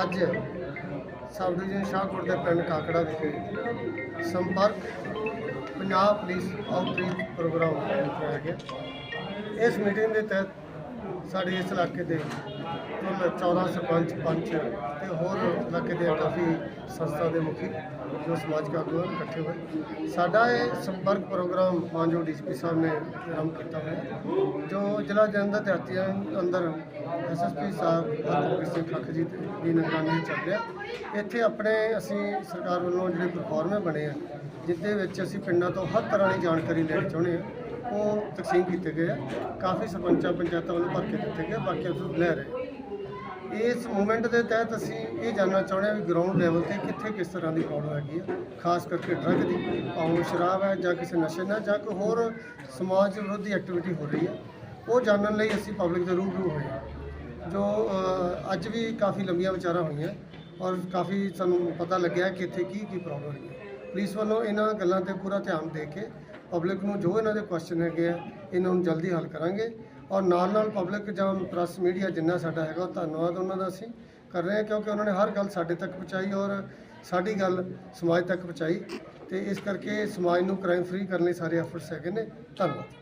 ਅੱਜ sub division Shahkot ਦੇ ਪਿੰਡ ਕਾਕੜਾ ਵਿਖੇ ਸੰਪਰਕ ਪੰਜਾਬ ਪੁਲਿਸ ਆਊਟਰੀਚ ਪ੍ਰੋਗਰਾਮ ਕਰਵਾਇਆ ਗਿਆ। ਇਸ ਮੀਟਿੰਗ ਦੇ ਤਹਿਤ ਸਾਡੇ ਇਸ ਇਲਾਕੇ ਦੇ ਕੁੱਲ 14 ਸਰਪੰਚ ਪੰਚ ਤੇ ਹੋਰ ਇਲਾਕੇ ਦੇ ਕਾਫੀ ਸੰਸਥਾ ਦੇ ਮੁਖੀ ਜੋ ਸਮਾਜਿਕ ਆਗੂ ਹਨ ਇਕੱਠੇ ਹੋਏ। ਸਾਡਾ ਇਹ ਸੰਪਰਕ ਪ੍ਰੋਗਰਾਮ ਮਾਨਯੋਗ ਡੀਸੀਪੀ ਸਾਹਿਬ ਨੇ ਆਰੰਭ ਕੀਤਾ ਹੋਇਆ, ਜੋ ਜ਼ਿਲ੍ਹਾ ਜਲੰਧਰ ਦੇ ਹੱਥੀਆਂ ਅੰਦਰ ਐਸਐਸਪੀ ਸਾਹਿਬ ਹਰਪ੍ਰੀਤ ਸਿੰਘ ਖੱਖ ਜੀ ਦੀ ਨਿਗਰਾਨੀ ਚੱਲ ਰਿਹਾ। ਇੱਥੇ ਆਪਣੇ ਅਸੀਂ ਸਰਕਾਰ ਵੱਲੋਂ ਜਿਹੜੇ ਪਰਫਾਰਮੇ ਬਣੇ ਆ, ਜਿੱਦੇ ਵਿੱਚ ਅਸੀਂ ਪਿੰਡਾਂ ਤੋਂ ਹਰ ਤਰ੍ਹਾਂ ਦੀ ਜਾਣਕਾਰੀ ਲੈਣੀ ਚਾਹੁੰਦੇ ਆ ਉਹ ਤਕਸੀਮ ਕੀਤੇ ਗਏ ਆ। ਕਾਫੀ ਸਰਪੰਚਾਂ ਪੰਚਾਇਤਾਂ ਵੱਲੋਂ ਭਰ ਕੇ ਦਿੱਤੇ ਗਏ ਬਾਕੀ ਅਫਸਰ ਲੈ ਰਹੇ ਇਸ ਮੂਵਮੈਂਟ ਦੇ ਤਹਿਤ ਅਸੀਂ ਇਹ ਜਾਣਨਾ ਚਾਹੁੰਦੇ ਹਾਂ ਵੀ ਗਰਾਊਂਡ ਲੈਵਲ ਤੇ ਕਿੱਥੇ ਕਿਸ ਤਰ੍ਹਾਂ ਦੀ ਪ੍ਰੋਬਲਮ ਹੈਗੀ ਹੈ ਖਾਸ ਕਰਕੇ ਡਰੱਗ ਦੀ, ਭਾਵੇਂ ਸ਼ਰਾਬ ਹੈ ਜਾਂ ਕਿਸੇ ਨਸ਼ੇ ਨਾਲ ਜਾਂ ਕੋਈ ਹੋਰ ਸਮਾਜ ਵਿਰੋਧੀ ਐਕਟੀਵਿਟੀ ਹੋ ਰਹੀ ਹੈ, ਉਹ ਜਾਣਨ ਲਈ ਅਸੀਂ ਪਬਲਿਕ ਦੇ ਰੂਬਰੂ ਹੋਏ ਹਾਂ। ਜੋ ਅੱਜ ਵੀ ਕਾਫੀ ਲੰਬੀਆਂ ਵਿਚਾਰਾਂ ਹੋਈਆਂ ਔਰ ਕਾਫੀ ਸਾਨੂੰ ਪਤਾ ਲੱਗਿਆ ਕਿ ਇੱਥੇ ਕੀ ਕੀ ਪ੍ਰੋਬਲਮ ਹੈ ਪੁਲਿਸ ਵੱਲੋਂ ਇਹਨਾਂ ਗੱਲਾਂ ਤੇ ਪੂਰਾ ਧਿਆਨ ਦੇ ਕੇ ਪਬਲਿਕ ਨੂੰ ਜੋ ਇਹਨਾਂ ਦੇ ਕੁਐਸਚਨ ਹੈਗੇ ਆ, ਇਹਨਾਂ ਨੂੰ ਜਲਦੀ ਹੱਲ ਕਰਾਂਗੇ। ਔਰ ਨਾਲ ਨਾਲ ਪਬਲਿਕ ਜਾਂ ਪ੍ਰੈਸ ਮੀਡੀਆ ਜਿੰਨਾ ਸਾਡਾ ਹੈਗਾ ਧੰਨਵਾਦ ਉਹਨਾਂ ਦਾ ਅਸੀਂ ਕਰ ਰਹੇ ਹਾਂ, ਕਿਉਂਕਿ ਉਹਨਾਂ ਨੇ ਹਰ ਗੱਲ ਸਾਡੇ ਤੱਕ ਪਹੁੰਚਾਈ ਔਰ ਸਾਡੀ ਗੱਲ ਸਮਾਜ ਤੱਕ ਪਹੁੰਚਾਈ। ਤੇ ਇਸ ਕਰਕੇ ਸਮਾਜ ਨੂੰ ਕ੍ਰਾਈਮ ਫ੍ਰੀ ਕਰਨ ਲਈ ਸਾਰੇ ਐਫਰਟਸ ਹੈਗੇ ਨੇ। ਧੰਨਵਾਦ।